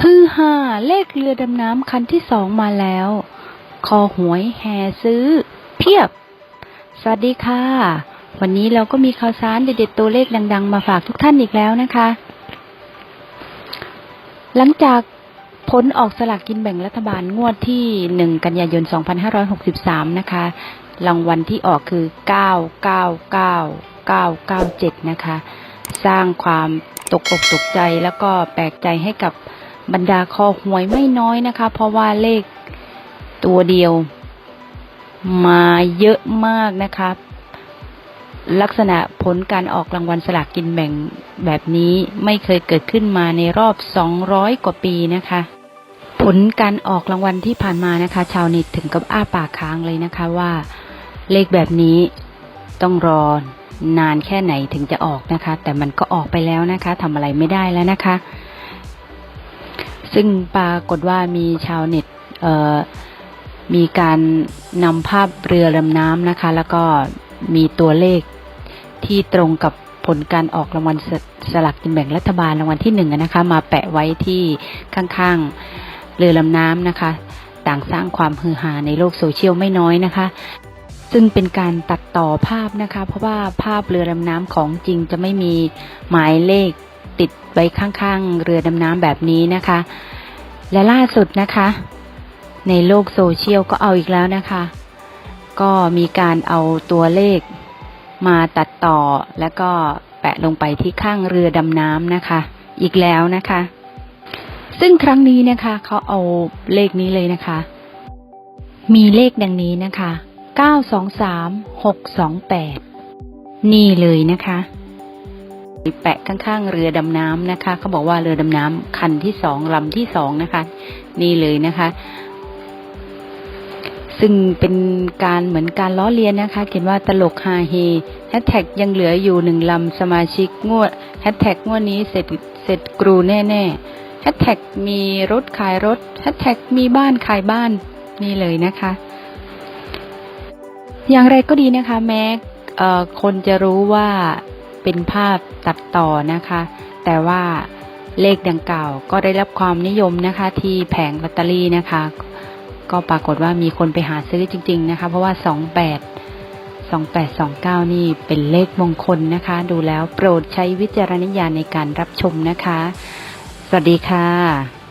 ฮือฮาเลขเรือดำน้ำคันที่สองมาแล้ว คอหวยแห่ซื้อ เพียบ สวัสดีค่ะ วันนี้เราก็มีข่าวสารเด็ดๆตัวเลขดัง ๆ มาฝากทุกท่านอีกแล้วนะคะ หลังจากผลออกสลากกินแบ่งรัฐบาลงวดที่ 1 กันยายน 2563 นะคะ รางวัลที่ออกคือ 999997 นะคะ สร้างความตกอกตกใจแล้วก็แปลกใจให้กับ บรรดาคอหวยไม่น้อยนะคะ เพราะว่าเลขตัวเดียว มาเยอะมากนะคะลักษณะผลการออกรางวัลสลากกินแบ่งแบบนี้ไม่เคยเกิดขึ้นมาในรอบ 200 กว่าปีนะคะ ผลการออกรางวัลที่ผ่านมานะคะ ชาวเน็ตถึงกับอ้าปากค้างเลยนะคะว่า เลขแบบนี้ต้องรอนานแค่ไหนถึงจะออกนะคะ แต่มันก็ออกไปแล้วนะคะทำอะไรไม่ได้แล้วนะคะ ซึ่งปรากฏว่ามีชาวเน็ตมีการนำภาพเรือลำน้ำนะคะ แล้วก็มีตัวเลขที่ตรงกับผลการออกรางวัลสสลากกินแบ่งรัฐบาลรางวัลที่หนึ่งนะคะ มาแปะไว้ที่ข้างๆเรือลำน้ำนะคะ ต่างสร้างความฮือฮาในโลกโซเชียลไม่น้อยนะคะ ซึ่งเป็นการตัดต่อภาพนะคะ เพราะว่าภาพเรือดำน้ำของจริงจะไม่มีหมายเลข ติดไว้ข้างๆ เรือดำน้ำแบบนี้นะคะ และล่าสุดนะคะ ในโลกโซเชียลก็เอาอีกแล้วนะคะ ก็มีการเอาตัวเลขมาตัดต่อแล้วก็แปะลงไปที่ข้างเรือดำน้ำนะคะ อีกแล้วนะคะ ซึ่งครั้งนี้นะคะเขาเอาเลขนี้เลยนะคะ มีเลขดังนี้นะคะ 923628 นี่เลยนะคะ แปะข้างๆ เรือดำน้ำนะคะเขาบอกว่าเรือดำน้ำคันที่สองลำที่สองนะคะ นี่เลยนะคะ ซึ่งเป็นการเหมือนการล้อเลียนนะคะ เขียนว่าตลกฮาเฮแฮชแท็กยังเหลืออยู่หนึ่งลำสมาชิกงวดแฮชแท็กงวดนี้เสร็จเสร็จกรูแน่ๆแฮชแท็กมีรถขายรถแฮชแท็กมีบ้านขายบ้านนี่เลยนะคะ อย่างไรก็ดีนะคะ แม้คนจะรู้ว่า เป็นภาพตัดต่อนะคะ แต่ว่าเลขดังกล่าวก็ได้รับความนิยมนะคะที่แผงลอตเตอรี่นะคะ ก็ปรากฏว่ามีคนไปหาซื้อจริง ๆนะคะ เพราะว่า 28 2829 นี่เป็นเลขมงคลนะคะ ดูแล้วโปรดใช้วิจารณญาณในการรับชมนะคะ สวัสดีค่ะ